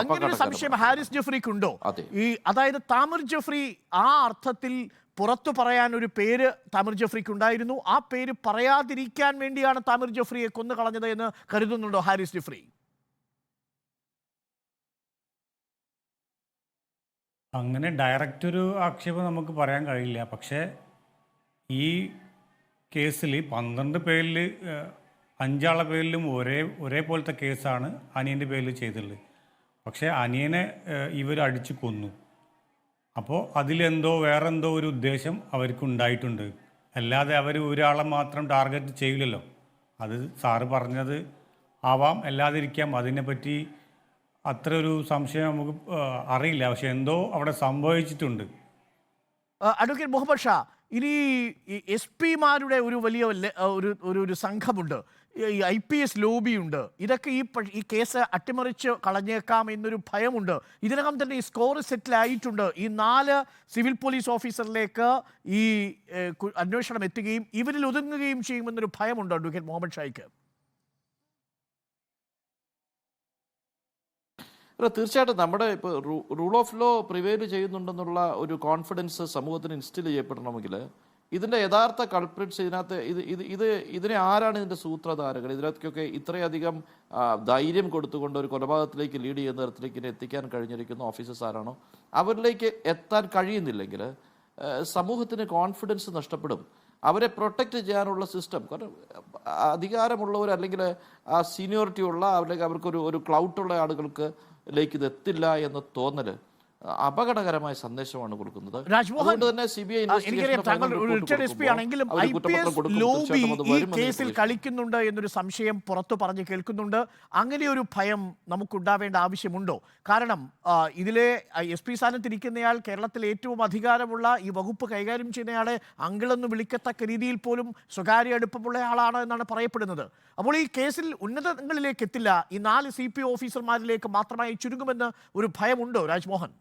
അങ്ങനെ ഒരു സംശയം ഹാരിസ് ജഫ്രിക്ക് ഉണ്ടോ ഈ അതായത് താമിർ ജഫ്രി ആ അർത്ഥത്തിൽ പുറത്തു പറയാൻ ഒരു പേര് താമിർ ജഫ്രിക്ക് ഉണ്ടായിരുന്നു. ആ പേര് പറയാതിരിക്കാൻ വേണ്ടിയാണ് താമിർ ജഫ്രിയെ കൊന്നു കളഞ്ഞത് എന്ന് കരുതുന്നുണ്ടോ ഹാരിസ് ജഫ്രി? അങ്ങനെ ഡയറക്റ്റ് ഒരു ആക്ഷേപം നമുക്ക് പറയാൻ കഴിയില്ല. പക്ഷേ ഈ കേസിൽ പന്ത്രണ്ട് പേരിൽ അഞ്ചാളെ പേരിലും ഒരേ ഒരേപോലത്തെ കേസാണ് അനിയന്റെ പേരിൽ ചെയ്തിട്ടുള്ളത്. പക്ഷേ അനിയനെ ഇവർ അടിച്ചു കൊന്നു. അപ്പോൾ അതിലെന്തോ വേറെന്തോ ഒരു ഉദ്ദേശം അവർക്ക് ഉണ്ടായിട്ടുണ്ട് അല്ലാതെ അവർ ഒരാളെ മാത്രം ടാർഗറ്റ് ചെയ്യില്ലല്ലോ. അത് സാറ് പറഞ്ഞത് ആവാം അല്ലാതിരിക്കാം. അതിനെപ്പറ്റി അത്ര ഒരു സംശയം നമുക്ക് അറിയില്ല. പക്ഷെ എന്തോ അവിടെ സംഭവിച്ചിട്ടുണ്ട്. അഡ്വക്കേറ്റ് മുഹമ്മദ് ഷാ ഇനി എസ് പിമാരുടെ ഒരു വലിയ ഒരു ഒരു സംഘമുണ്ട്. ഈ ഐ പി എസ് ലോബിയുണ്ട്. ഇതൊക്കെ ഈ ഈ കേസ് അട്ടിമറിച്ച് കളഞ്ഞേക്കാം എന്നൊരു ഭയമുണ്ട്. ഇതിനകം തന്നെ ഈ സ്കോർ സെറ്റിലായിട്ടുണ്ട്. ഈ നാല് സിവിൽ പോലീസ് ഓഫീസറിലേക്ക് ഈ അന്വേഷണം എത്തുകയും ഇവരിൽ ഒതുങ്ങുകയും ചെയ്യുമെന്നൊരു ഭയമുണ്ട് അഡ്വക്കേറ്റ് മുഹമ്മദ് ഷായ്ക്ക്. അല്ല തീർച്ചയായിട്ടും നമ്മുടെ ഇപ്പോൾ റൂൾ ഓഫ് ലോ പ്രിവെയിൽ ചെയ്യുന്നുണ്ടെന്നുള്ള ഒരു കോൺഫിഡൻസ് സമൂഹത്തിന് ഇൻസ്റ്റിൽ ചെയ്യപ്പെടണമെങ്കിൽ ഇതിന്റെ യഥാർത്ഥ കൾപ്രിറ്റ്സ് ഇതിനകത്ത് ഇത് ഇത് ഇത് ഇതിനെ ആരാണ് ഇതിന്റെ സൂത്രധാരകൾ? ഇതിനകത്തൊക്കെ ഇത്രയധികം ധൈര്യം കൊടുത്തുകൊണ്ട് ഒരു കൊലപാതകത്തിലേക്ക് ലീഡ് ചെയ്യുന്ന തരത്തിലേക്ക് ഇതിനെ എത്തിക്കാൻ കഴിഞ്ഞിരിക്കുന്ന ഓഫീസേഴ്സ് ആരാണോ അവരിലേക്ക് എത്താൻ കഴിയുന്നില്ലെങ്കിൽ സമൂഹത്തിന് കോൺഫിഡൻസ് നഷ്ടപ്പെടും. അവരെ പ്രൊട്ടക്റ്റ് ചെയ്യാനുള്ള സിസ്റ്റം കാരണം അധികാരമുള്ളവർ അല്ലെങ്കിൽ ആ സീനിയോറിറ്റി ഉള്ള അല്ലെങ്കിൽ അവർക്കൊരു ഒരു ക്ലൗട്ടുള്ള ആളുകൾക്ക് ലേക്ക് ഇത് എത്തില്ല എന്ന തോന്നൽ. അപകടകരമായ സന്ദേശമാണ് കൊടുക്കുന്നത്. രാജ്മോഹൻ തന്നെ സി ബി ഐ ആണെങ്കിലും ഐ പി എസ് ലോബി ഈ കേസിൽ കളിക്കുന്നുണ്ട് എന്നൊരു സംശയം പുറത്തു പറഞ്ഞു കേൾക്കുന്നുണ്ട്. അങ്ങനെ ഒരു ഭയം നമുക്കുണ്ടാവേണ്ട ആവശ്യമുണ്ടോ? കാരണം ഇതിലെ എസ് പി സ്ഥാനത്തിരിക്കുന്നയാൾ കേരളത്തിൽ ഏറ്റവും അധികാരമുള്ള ഈ വകുപ്പ് കൈകാര്യം ചെയ്യുന്നയാളെ അങ്കിളെന്ന് വിളിക്കത്തക്ക രീതിയിൽ പോലും സ്വകാര്യ അടുപ്പമുള്ള ആളാണ് എന്നാണ് പറയപ്പെടുന്നത്. അപ്പോൾ ഈ കേസിൽ ഉന്നതങ്ങളിലേക്ക് എത്തില്ല. ഈ നാല് സി പി ഓഫീസർമാരിലേക്ക് മാത്രമായി ചുരുങ്ങുമെന്ന് ഒരു ഭയമുണ്ടോ രാജ്മോഹൻ?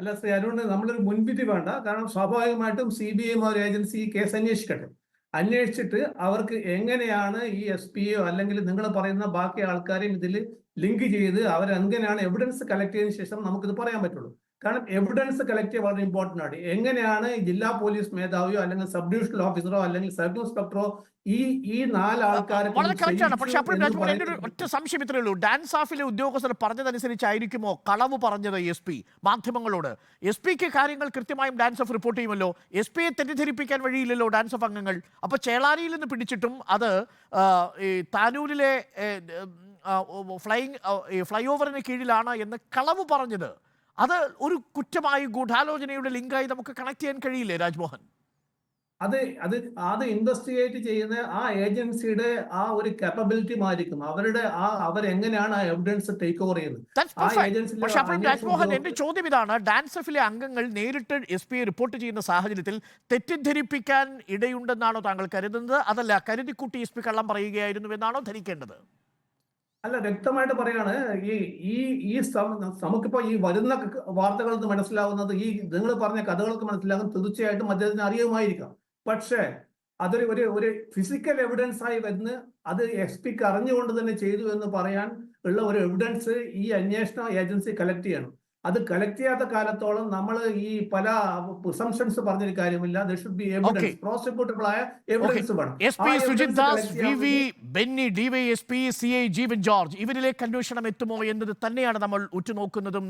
അല്ല ശ്രീ അരുൺ നമ്മളൊരു മുൻവിധി വേണ്ട. കാരണം സ്വാഭാവികമായിട്ടും സി ബി ഐ ഒരു ഏജൻസി ഈ കേസ് അന്വേഷിക്കട്ടെ. അന്വേഷിച്ചിട്ട് അവർക്ക് എങ്ങനെയാണ് ഈ എസ് പി ഒ അല്ലെങ്കിൽ നിങ്ങൾ പറയുന്ന ബാക്കി ആൾക്കാരെയും ഇതിൽ ലിങ്ക് ചെയ്ത് അവരെങ്ങനെയാണ് എവിഡൻസ് കളക്ട് ചെയ്തതിനു ശേഷം നമുക്കിത് പറയാൻ പറ്റുള്ളൂ. കാരണം എവിഡൻസ് കളക്ട് ചെയ്യാൻ വളരെ ഇമ്പോർട്ടന്റ് ആണ്. എങ്ങനെയാണ് ജില്ലാ പോലീസ് മേധാവിയോ അല്ലെങ്കിൽ സബ് ഡിവിഷണൽ ഓഫീസറോ അല്ലെങ്കിൽ സർക്കിൾ ഇൻസ്പെക്ടറോ ഈ ഈ നാല് ആൾക്കാരെ വളരെ ആണ്. പക്ഷെ ചെയ്യിച്ചു അപ്പോഴും എന്ന് രാജ്മോഹൻ എന്റെ ഒരു ഒറ്റ സംശയം ഇത്രയേ ഉള്ളൂ. ഡാൻസ് ഓഫിലെ ഉദ്യോഗസ്ഥർ പറഞ്ഞതനുസരിച്ചായിരിക്കുമോ കളവ് പറഞ്ഞത് എസ് പി മാധ്യമങ്ങളോട്? എസ് പിക്ക് കാര്യങ്ങൾ കൃത്യമായും ഡാൻസ് ഓഫ് റിപ്പോർട്ട് ചെയ്യുമല്ലോ. എസ് പിയെ തെറ്റിദ്ധരിപ്പിക്കാൻ വഴിയില്ലല്ലോ ഡാൻസ് ഓഫ് അംഗങ്ങൾ. അപ്പൊ ചേളാരിയിൽ നിന്ന് പിടിച്ചിട്ടും അത് ഈ താനൂരിലെ ഫ്ലൈയിങ് ഫ്ലൈ ഓവറിന് കീഴിലാണ് എന്ന് കളവ് പറഞ്ഞത്. അത് ഒരു കുറ്റമായി ഗൂഢാലോചനയുടെ ലിങ്കായി നമുക്ക് കണക്ട് ചെയ്യാൻ കഴിയില്ലേ രാജ്മോഹൻ? അത് അത് അത് ഇൻവെസ്റ്റിഗേറ്റ് ചെയ്യുന്ന ആ ഏജൻസിയുടെ ആ ഒരു കാപ്പബിലിറ്റി മാറിക്കും അവരുടെ ആ അവരെങ്ങനെയാണ് ആ എവിഡൻസ് ടേക്ക് ഓവർ ചെയ്യുന്നത്? പക്ഷെ അപ്പോൾ രാജ്മോഹൻ എന്റെ ചോദ്യം ഇതാണ്. ഡാൻസഫിലെ അംഗങ്ങൾ നേരിട്ട് എസ് പി റിപ്പോർട്ട് ചെയ്യുന്ന സാഹചര്യത്തിൽ തെറ്റിദ്ധരിപ്പിക്കാൻ ഇടയുണ്ടെന്നാണോ താങ്കൾ കരുതുന്നത്? അതല്ല കരുതിക്കുട്ടി എസ് പി കള്ളം പറയുകയായിരുന്നു എന്നാണോ ധരിക്കേണ്ടത്? അല്ല വ്യക്തമായിട്ട് പറയാണ് ഈ ഈ ഈ നമുക്കിപ്പോ ഈ വരുന്ന വാർത്തകളിൽ മനസ്സിലാവുന്നത് ഈ നിങ്ങൾ പറഞ്ഞ കഥകൾക്ക് മനസ്സിലാകും തീർച്ചയായിട്ടും അദ്ദേഹത്തിന് അറിയുമായിരിക്കാം. പക്ഷേ അതൊരു ഒരു ഒരു ഫിസിക്കൽ എവിഡൻസ് ആയി വരുന്ന അത് എസ് പിക്ക് അറിഞ്ഞുകൊണ്ട് തന്നെ ചെയ്തു എന്ന് പറയാൻ ഉള്ള ഒരു എവിഡൻസ് ഈ അന്വേഷണ ഏജൻസി കളക്ട് ചെയ്യണം. അത് കളക്ട് ചെയ്യാത്ത കാലത്തോളം നമ്മൾ ഈ പല പ്രിസംഷൻസ് പറഞ്ഞൊരു കാര്യമില്ല. B evidence. പ്രോസിക്യൂട്ടബിൾ ആയ എവിഡൻസ് വേണം. S P Sujith Das V V Benny DYSP C I Jeevan George ഇവരിലേക്ക് അന്വേഷണം എത്തുമോ എന്നത് തന്നെയാണ് നമ്മൾ ഉറ്റുനോക്കുന്നതും.